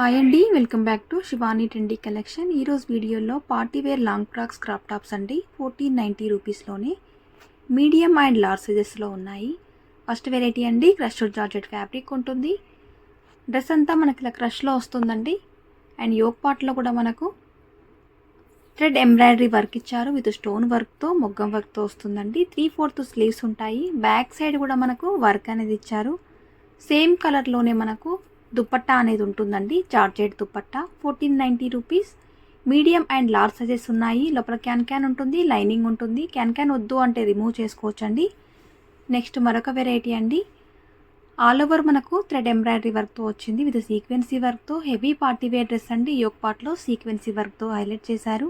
Hi అండి welcome back to Shivani trendy collection ఈరోజు వీడియోలో party wear long frocks crop tops అండి fourteen ninety రూపీస్లోనే మీడియం అండ్ లార్జ్ సైజెస్లో ఉన్నాయి. ఫస్ట్ వెరైటీ అండి క్రష్ జార్జెట్ ఫ్యాబ్రిక్ ఉంటుంది. డ్రెస్ అంతా మనకి ఇలా క్రష్లో వస్తుందండి. అండ్ యోగ్ పార్ట్లో కూడా మనకు థ్రెడ్ ఎంబ్రాయిడరీ వర్క్ ఇచ్చారు. విత్ స్టోన్ వర్క్తో మొగ్గం వర్క్తో వస్తుందండి. త్రీ ఫోర్త్ స్లీవ్స్ ఉంటాయి. బ్యాక్ సైడ్ కూడా మనకు వర్క్ అనేది ఇచ్చారు. సేమ్ కలర్లోనే మనకు దుప్పట్టా అనేది ఉంటుందండి georgette dupatta. Fourteen ninety rupees medium and large sizes ఉన్నాయి. లోపల క్యాన్ క్యాన్ ఉంటుంది లైనింగ్ ఉంటుంది. క్యాన్ క్యాన్ వద్దు అంటే రిమూవ్ చేసుకోవచ్చండి. నెక్స్ట్ మరొక వెరైటీ అండి. ఆల్ ఓవర్ మనకు థ్రెడ్ ఎంబ్రాయిడరీ వర్క్తో వచ్చింది. విత్ సీక్వెన్సీ వర్క్తో హెవీ పార్టీ వేర్ డ్రెస్ అండి. యోగ్ పార్ట్లో సీక్వెన్సీ వర్క్తో హైలైట్ చేశారు.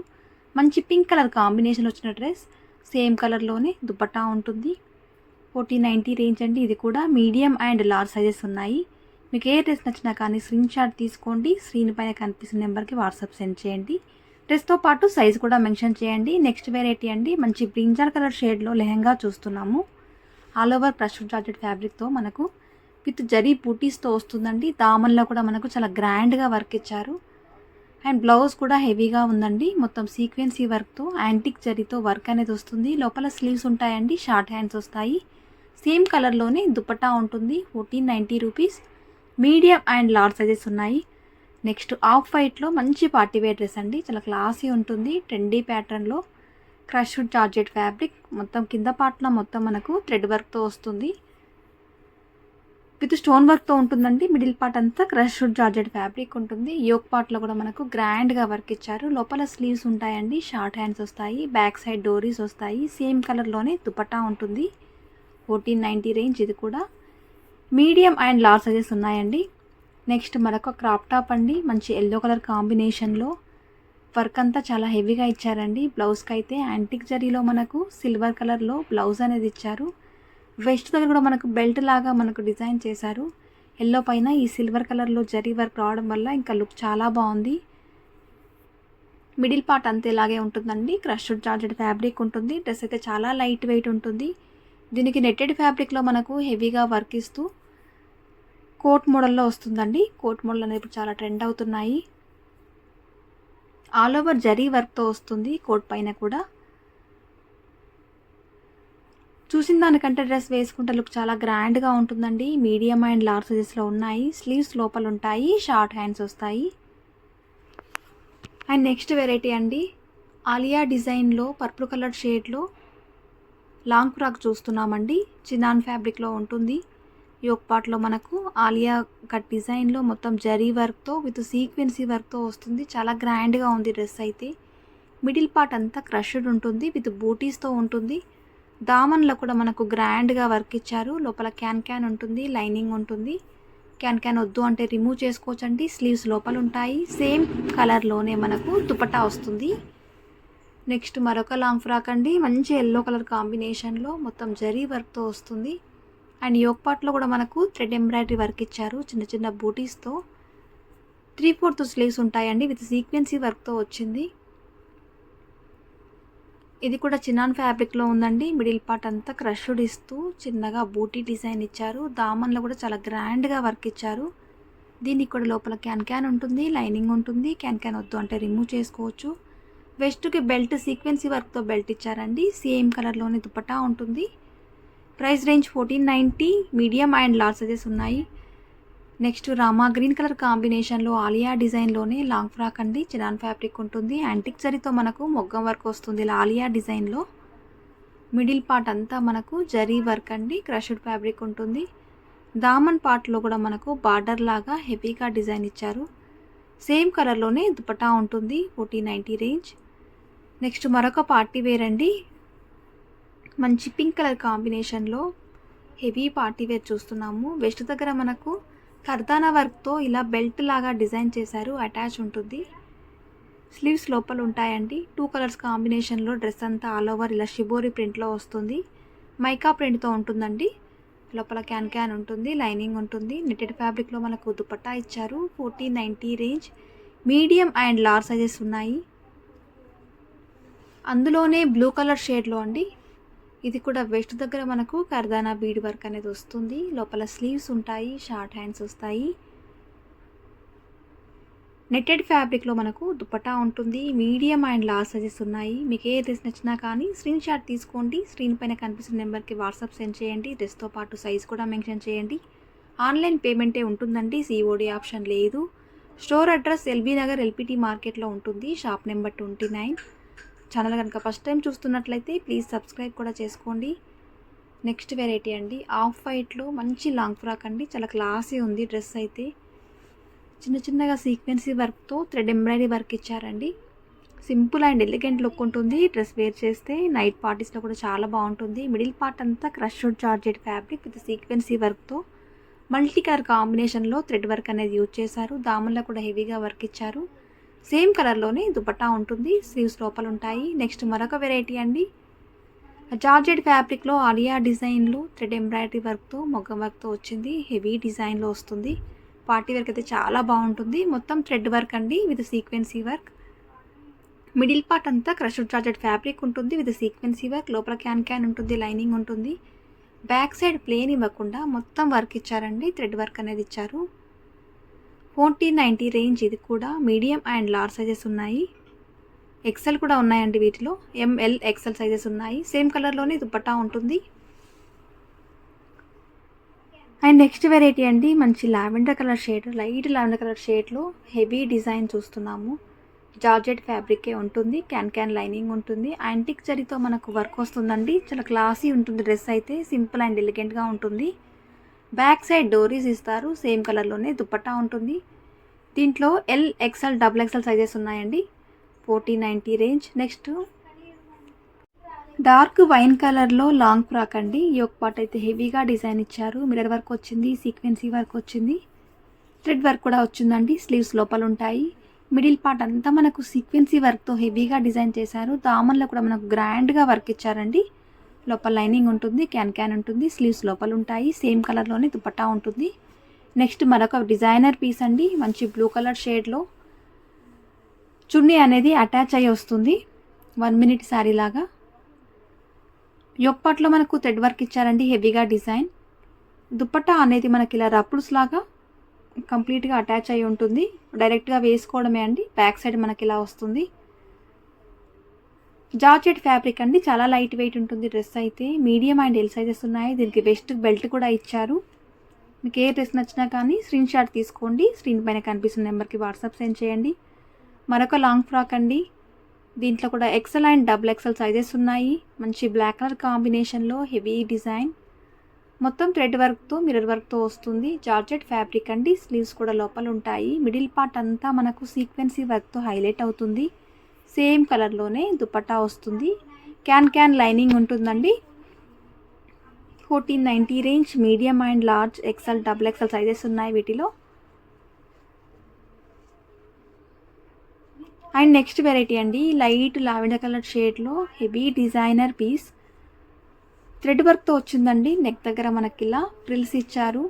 మంచి పింక్ కలర్ కాంబినేషన్ వచ్చిన డ్రెస్ సేమ్ కలర్లోనే దుపట్టా ఉంటుంది. ఫోర్టీన్ నైంటీ రేంజ్ అండి. ఇది కూడా మీడియం అండ్ లార్జ్ సైజెస్ ఉన్నాయి. మీకు ఏ డ్రెస్ నచ్చినా కానీ స్క్రీన్ షాట్ తీసుకోండి. స్క్రీన్ పైన కనిపిస్తున్న నెంబర్కి వాట్సాప్ సెండ్ చేయండి. డ్రెస్తో పాటు సైజ్ కూడా మెన్షన్ చేయండి. నెక్స్ట్ వెరైటీ అండి మంచి బ్రింజాల్ కలర్ షేడ్లో లెహంగా చూస్తున్నాము. ఆల్ ఓవర్ క్రష్ జార్జెట్ ఫ్యాబ్రిక్తో మనకు విత్ జరీ బూటీస్తో వస్తుందండి. దామన్లో కూడా మనకు చాలా గ్రాండ్గా వర్క్ ఇచ్చారు. అండ్ బ్లౌజ్ కూడా హెవీగా ఉందండి. మొత్తం సీక్వెన్సీ వర్క్తో యాంటిక్ జరీతో వర్క్ అనేది వస్తుంది. లోపల స్లీవ్స్ ఉంటాయండి షార్ట్ హ్యాండ్స్ వస్తాయి. సేమ్ కలర్లోనే దుపట్టా ఉంటుంది fourteen ninety rupees medium and large sizes ఉన్నాయి. నెక్స్ట్ ఆఫ్ వైట్లో మంచి పార్టీ వేర్ డ్రెస్ అండి. చాలా క్లాసీ ఉంటుంది. ట్రెండీ ప్యాటర్న్లో క్రష్ జార్జెట్ ఫ్యాబ్రిక్. మొత్తం కింద పార్ట్లో మొత్తం మనకు థ్రెడ్ వర్క్తో వస్తుంది. విత్ స్టోన్ వర్క్తో ఉంటుందండి. మిడిల్ పార్ట్ అంతా క్రష్ జార్జెట్ ఫ్యాబ్రిక్ ఉంటుంది. యోక్ పార్ట్లో కూడా మనకు గ్రాండ్గా వర్క్ ఇచ్చారు. లోపల స్లీవ్స్ ఉంటాయండి. షార్ట్ హ్యాండ్స్ వస్తాయి. బ్యాక్ సైడ్ డోరీస్ వస్తాయి. సేమ్ కలర్లోనే దుపట్టా ఉంటుంది. ఫోర్టీన్ నైంటీ రేంజ్ ఇది కూడా. మీడియం అండ్ లార్జ్ సైజెస్ ఉన్నాయండి. నెక్స్ట్ మరొక క్రాప్ టాప్ అండి. మంచి ఎల్లో కలర్ కాంబినేషన్లో వర్క్ అంతా చాలా హెవీగా ఇచ్చారండి. బ్లౌజ్కి అయితే యాంటిక్ జరీలో మనకు సిల్వర్ కలర్లో బ్లౌజ్ అనేది ఇచ్చారు. వెస్ట్ దగ్గర కూడా మనకు బెల్ట్ లాగా మనకు డిజైన్ చేశారు. ఎల్లో పైన ఈ సిల్వర్ కలర్లో జరీ వర్క్ రావడం వల్ల ఇంకా లుక్ చాలా బాగుంది. మిడిల్ పార్ట్ అంతే ఇలాగే ఉంటుందండి. క్రష్డ్ జార్జెడ్ ఫ్యాబ్రిక్ ఉంటుంది. డ్రెస్ అయితే చాలా లైట్ వెయిట్ ఉంటుంది. దీనికి నెట్టెడ్ ఫ్యాబ్రిక్లో మనకు హెవీగా వర్క్ ఇస్తూ కోట్ మోడల్లో వస్తుందండి. కోట్ మోడల్ అనేది ఇప్పుడు చాలా ట్రెండ్ అవుతున్నాయి. ఆల్ ఓవర్ జరీ వర్క్తో వస్తుంది కోట్ పైన కూడా. చూసిన దానికంటే డ్రెస్ వేసుకుంటే లుక్ చాలా గ్రాండ్గా ఉంటుందండి. మీడియం అండ్ లార్జ్ సైజెస్లో ఉన్నాయి. స్లీవ్స్ లోపల ఉంటాయి. షార్ట్ హ్యాండ్స్ వస్తాయి. అండ్ నెక్స్ట్ వెరైటీ అండి. ఆలియా డిజైన్లో పర్పుల్ కలర్ షేడ్లో లాంగ్ ఫ్రాక్ చూస్తున్నామండి. చినాన్ ఫ్యాబ్రిక్లో ఉంటుంది. యోక్ పాట్లో మనకు ఆలియా కట్ డిజైన్లో మొత్తం జరీ వర్క్తో విత్ సీక్వెన్సీ వర్క్తో వస్తుంది. చాలా గ్రాండ్గా ఉంది డ్రెస్ అయితే. మిడిల్ పార్ట్ అంతా క్రష్డ్ ఉంటుంది విత్ బూటీస్తో ఉంటుంది. దామన్లో కూడా మనకు గ్రాండ్గా వర్క్ ఇచ్చారు. లోపల క్యాన్ క్యాన్ ఉంటుంది లైనింగ్ ఉంటుంది. క్యాన్ క్యాన్ వద్దు అంటే రిమూవ్ చేసుకోవచ్చండి. స్లీవ్స్ లోపల ఉంటాయి. సేమ్ కలర్లోనే మనకు దుపట్టా వస్తుంది. నెక్స్ట్ మరొక లాంగ్ ఫ్రాక్ అండి. మంచి ఎల్లో కలర్ కాంబినేషన్లో మొత్తం జరీ వర్క్తో వస్తుంది. అండ్ యోగ్ పార్ట్లో కూడా మనకు థ్రెడ్ ఎంబ్రాయిడరీ వర్క్ ఇచ్చారు. చిన్న చిన్న బూటీస్తో త్రీ ఫోర్త్ స్లీవ్స్ ఉంటాయండి. విత్ సీక్వెన్సీ వర్క్తో వచ్చింది. ఇది కూడా చిన్నాన్ ఫ్యాబ్రిక్లో ఉందండి. మిడిల్ పార్ట్ అంతా క్రష్డ్ ఇస్తూ చిన్నగా బూటీ డిజైన్ ఇచ్చారు. దామన్లో కూడా చాలా గ్రాండ్గా వర్క్ ఇచ్చారు. దీనికి కూడా లోపల క్యాన్ క్యాన్ ఉంటుంది. లైనింగ్ ఉంటుంది. క్యాన్ క్యాన్ వద్దు అంటే రిమూవ్ చేసుకోవచ్చు. వెస్ట్కి బెల్ట్ సీక్వెన్సీ వర్క్తో బెల్ట్ ఇచ్చారండి. సేమ్ కలర్లోనే దుపటా ఉంటుంది. Price range fourteen ninety medium and large sizes ఉన్నాయి. నెక్స్ట్ రామా గ్రీన్ కలర్ కాంబినేషన్లో ఆలియా డిజైన్లోనే లాంగ్ ఫ్రాక్ అండి చినాన్ ఫ్యాబ్రిక్ ఉంటుంది. యాంటిక్ జరీతో మనకు మొగ్గం వర్క్ వస్తుంది ఇలా ఆలియా డిజైన్లో. మిడిల్ పార్ట్ అంతా మనకు జరీ వర్క్ అండి క్రష్డ్ ఫ్యాబ్రిక్ ఉంటుంది. దామన్ పార్ట్లో కూడా మనకు బార్డర్ లాగా హెవీగా డిజైన్ ఇచ్చారు. సేమ్ కలర్లోనే దుపటా ఉంటుంది ఫోర్టీన్ నైంటీ రేంజ్. నెక్స్ట్ మరొక పార్టీ వేర్ అండి మంచి పింక్ కలర్ కాంబినేషన్లో హెవీ పార్టీ వేర్ చూస్తున్నాము. వెస్ట్ దగ్గర మనకు కర్దానా వర్క్తో ఇలా బెల్ట్ లాగా డిజైన్ చేశారు. అటాచ్ ఉంటుంది. స్లీవ్స్ లోపల ఉంటాయండి. టూ కలర్స్ కాంబినేషన్లో డ్రెస్ అంతా ఆల్ ఓవర్ ఇలా షిబోరి ప్రింట్లో వస్తుంది. మైకా ప్రింట్తో ఉంటుందండి. లోపల క్యాన్ క్యాన్ ఉంటుంది. లైనింగ్ ఉంటుంది. నెట్టెడ్ ఫ్యాబ్రిక్లో మనకు దుపట్టా ఇచ్చారు. Fourteen ninety range. Medium and large sizes ఉన్నాయి. అందులోనే బ్లూ కలర్ షేడ్లో అండి. ఇది కూడా వెస్ట్ దగ్గర మనకు కర్దానా బీడ్ వర్క్ అనేది వస్తుంది. లోపల స్లీవ్స్ ఉంటాయి షార్ట్ హ్యాండ్స్ వస్తాయి. నెట్టెడ్ ఫ్యాబ్రిక్లో మనకు దుపటా ఉంటుంది. మీడియం అండ్ లార్జ్ సైజెస్ ఉన్నాయి. మీకు ఏ డ్రెస్ నచ్చినా కానీ స్క్రీన్ షాట్ తీసుకోండి. స్క్రీన్ పైన కనిపిస్తున్న నెంబర్కి వాట్సాప్ సెండ్ చేయండి. డ్రెస్తో పాటు సైజ్ కూడా మెన్షన్ చేయండి. ఆన్లైన్ పేమెంటే ఉంటుందండి. సిఓడి ఆప్షన్ లేదు. Store address LB Nagar LPT మార్కెట్లో ఉంటుంది. Shop number twenty nine. Channel కనుక ఫస్ట్ టైం చూస్తున్నట్లయితే ప్లీజ్ సబ్స్క్రైబ్ కూడా చేసుకోండి. నెక్స్ట్ వెరైటీ అండి ఆఫ్ వైట్లో మంచి లాంగ్ ఫ్రాక్ అండి చాలా క్లాసీ ఉంది డ్రెస్ అయితే. చిన్న చిన్నగా సీక్వెన్సీ వర్క్తో థ్రెడ్ ఎంబ్రాయిడరీ వర్క్ ఇచ్చారండి. సింపుల్ అండ్ ఎలిగెంట్ లుక్ ఉంటుంది డ్రెస్ వేర్ చేస్తే నైట్ పార్టీస్లో కూడా చాలా బాగుంటుంది. మిడిల్ పార్ట్ అంతా crushed georgette fabric with sequins వర్క్తో మల్టీ కలర్ కాంబినేషన్లో థ్రెడ్ వర్క్ అనేది యూజ్ చేశారు. దామన్లో కూడా హెవీగా వర్క్ ఇచ్చారు. సేమ్ కలర్లోనే దుపట్టా ఉంటుంది స్లీవ్స్ లోపల ఉంటాయి. నెక్స్ట్ మరొక వెరైటీ అండి. జార్జెట్ ఫ్యాబ్రిక్లో ఆలియా డిజైన్లు థ్రెడ్ ఎంబ్రాయిడరీ వర్క్తో మొగ్గం వర్క్తో వచ్చింది. హెవీ డిజైన్లో వస్తుంది. పార్టీ వర్క్ అయితే చాలా బాగుంటుంది. మొత్తం థ్రెడ్ వర్క్ అండి with sequins work. Middle part అంతా క్రష్డ్ జార్జెట్ ఫ్యాబ్రిక్ ఉంటుంది విత్ సీక్వెన్సీ వర్క్. లోపల క్యాన్ క్యాన్ ఉంటుంది లైనింగ్ ఉంటుంది. బ్యాక్ సైడ్ ప్లేన్ ఇవ్వకుండా మొత్తం వర్క్ ఇచ్చారండి. థ్రెడ్ వర్క్ అనేది ఇచ్చారు. ఫోర్టీన్ నైంటీ రేంజ్ ఇది కూడా మీడియం అండ్ లార్జ్ సైజెస్ ఉన్నాయి. ఎక్సెల్ కూడా ఉన్నాయండి వీటిలో. ఎంఎల్ ఎక్సెల్ సైజెస్ ఉన్నాయి. సేమ్ కలర్లోనే దుప్పట్టా ఉంటుంది. అండ్ నెక్స్ట్ వెరైటీ అండి మంచి lavender colour shade light lavender colour షేడ్లో హెవీ డిజైన్ చూస్తున్నాము. జార్జెట్ ఫ్యాబ్రికే ఉంటుంది. క్యాన్ క్యాన్ లైనింగ్ ఉంటుంది. యాంటిక్ జరీతో మనకు వర్క్ వస్తుందండి. చాలా క్లాసీ ఉంటుంది డ్రెస్ అయితే. సింపుల్ అండ్ ఎలిగెంట్గా ఉంటుంది. బ్యాక్ సైడ్ డోరీస్ ఇస్తారు సేమ్ కలర్లోనే దుప్పట్టా ఉంటుంది. దీంట్లో L XL double XL sizes ఉన్నాయండి. Fourteen ninety range next dark wine కలర్లో లాంగ్ ఫ్రాక్ అండి. ఈ ఒక పార్ట్ అయితే హెవీగా డిజైన్ ఇచ్చారు. మిరర్ వర్క్ వచ్చింది సీక్వెన్సీ వర్క్ వచ్చింది. థ్రెడ్ వర్క్ కూడా వచ్చిందండి. స్లీవ్స్ లోపల ఉంటాయి. మిడిల్ పార్ట్ అంతా మనకు సీక్వెన్సీ వర్క్తో హెవీగా డిజైన్ చేశారు. దామన్లో కూడా మనకు గ్రాండ్గా వర్క్ ఇచ్చారండి. లోపల లైనింగ్ ఉంటుంది క్యాన్ క్యాన్ ఉంటుంది స్లీవ్స్ లోపల ఉంటాయి సేమ్ కలర్లోనే దుపట్టా ఉంటుంది. నెక్స్ట్ మరొక డిజైనర్ పీస్ అండి మంచి బ్లూ కలర్ షేడ్లో చున్నీ అనేది అటాచ్ అయ్యి వస్తుంది వన్ మినిట్ శారీ లాగా. యొప్పట్లో మనకు థ్రెడ్ వర్క్ ఇచ్చారండి హెవీగా డిజైన్. దుపట్టా అనేది మనకి ఇలా రప్పుల్స్ లాగా కంప్లీట్గా అటాచ్ అయి ఉంటుంది డైరెక్ట్గా వేసుకోవడమే అండి బ్యాక్ సైడ్ మనకి ఇలా వస్తుంది. జార్జెట్ ఫ్యాబ్రిక్ అండి. చాలా లైట్ వెయిట్ ఉంటుంది డ్రెస్ అయితే. మీడియం అండ్ ఎల్ సైజెస్ ఉన్నాయి. దీనికి వెస్ట్ బెల్ట్ కూడా ఇచ్చారు. మీకు ఏ డ్రెస్ నచ్చినా కానీ స్క్రీన్ షాట్ తీసుకోండి. స్క్రీన్ పైన కనిపిస్తున్న నెంబర్కి వాట్సాప్ సెండ్ చేయండి. మరొక లాంగ్ ఫ్రాక్ అండి. దీంట్లో కూడా XL and double XL sizes ఉన్నాయి. మంచి బ్లాక్ కలర్ కాంబినేషన్లో హెవీ డిజైన్. మొత్తం థ్రెడ్ వర్క్తో మిరర్ వర్క్తో వస్తుంది. జార్జెట్ ఫ్యాబ్రిక్ అండి. స్లీవ్స్ కూడా లోపల ఉంటాయి. మిడిల్ పార్ట్ అంతా మనకు సీక్వెన్సీ వర్క్తో హైలైట్ అవుతుంది. సేమ్ కలర్లోనే దుపట్టా వస్తుంది. క్యాన్ క్యాన్ లైనింగ్ ఉంటుందండి. Fourteen ninety range medium and large XL double XL sizes ఉన్నాయి వీటిలో. అండ్ నెక్స్ట్ వెరైటీ అండి లైట్ లావెండర్ కలర్ షేడ్లో హెవీ డిజైనర్ పీస్. థ్రెడ్ వర్క్తో వచ్చిందండి నెక్ దగ్గర మనకి ఇలా ప్రిల్స్ ఇచ్చారు.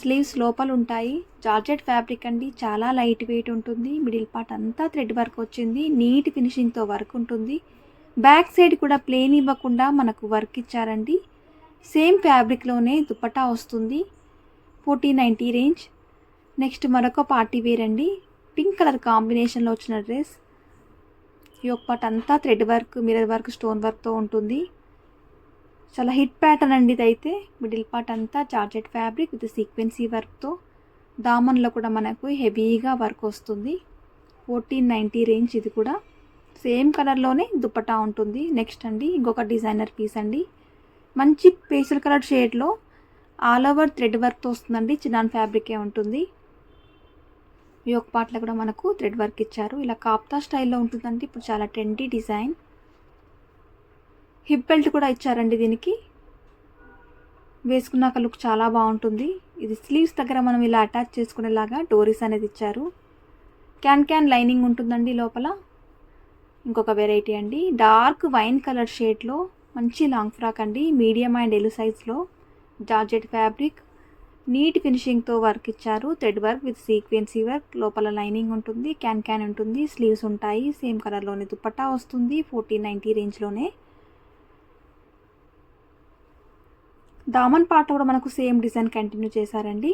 స్లీవ్స్ లోపల ఉంటాయి జార్జెట్ ఫ్యాబ్రిక్ అండి చాలా లైట్ వెయిట్ ఉంటుంది. మిడిల్ పార్ట్ అంతా థ్రెడ్ వర్క్ వచ్చింది. నీట్ ఫినిషింగ్తో వర్క్ ఉంటుంది. బ్యాక్ సైడ్ కూడా ప్లేన్ ఇవ్వకుండా మనకు వర్క్ ఇచ్చారండి. సేమ్ ఫ్యాబ్రిక్లోనే దుపట్టా వస్తుంది. Fourteen ninety range. నెక్స్ట్ మరొక పార్టీ వేర్ అండి. పింక్ కలర్ కాంబినేషన్లో వచ్చిన డ్రెస్. ఈ ఒక పార్ట్ అంతా thread work mirror work stone వర్క్తో ఉంటుంది. చాలా హిట్ ప్యాటర్న్ అండి ఇది అయితే మిడిల్ పార్ట్ అంతా చార్జెడ్ ఫ్యాబ్రిక్ విత్ సీక్వెన్సీ వర్క్తో దామన్లో కూడా మనకు హెవీగా వర్క్ వస్తుంది. ఫోర్టీన్ నైంటీ రేంజ్ ఇది కూడా. సేమ్ కలర్లోనే దుప్పటా ఉంటుంది. నెక్స్ట్ అండి ఇంకొక డిజైనర్ పీస్ అండి. మంచి పేస్టల్ కలర్ షేడ్లో ఆల్ ఓవర్ థ్రెడ్ వర్క్తో వస్తుందండి. చిన్నాన్ ఫ్యాబ్రికే ఉంటుంది. ఈ ఒక పార్ట్లో కూడా మనకు థ్రెడ్ వర్క్ ఇచ్చారు. ఇలా కాప్తా స్టైల్లో ఉంటుందండి. ఇప్పుడు చాలా ట్రెండీ డిజైన్ హిప్ బెల్ట్ కూడా ఇచ్చారండి దీనికి. వేసుకున్నాక లుక్ చాలా బాగుంటుంది. ఇది స్లీవ్స్ దగ్గర మనం ఇలా అటాచ్ చేసుకునేలాగా డోరీస్ అనేది ఇచ్చారు. క్యాన్ క్యాన్ లైనింగ్ ఉంటుందండి లోపల. ఇంకొక వెరైటీ అండి. డార్క్ వైన్ కలర్ షేడ్లో మంచి లాంగ్ ఫ్రాక్ అండి. మీడియం అండ్ ఎలు సైజ్లో జార్జెట్ ఫ్యాబ్రిక్. నీట్ ఫినిషింగ్తో వర్క్ ఇచ్చారు. Thread work with sequins work. లోపల లైనింగ్ ఉంటుంది. క్యాన్ క్యాన్ ఉంటుంది. స్లీవ్స్ ఉంటాయి. సేమ్ కలర్లోనే దుప్పట్టా వస్తుంది. ఫోర్టీన్ నైంటీ రేంజ్లోనే దామన్ పాట కూడా మనకు సేమ్ డిజైన్ కంటిన్యూ చేశారండి.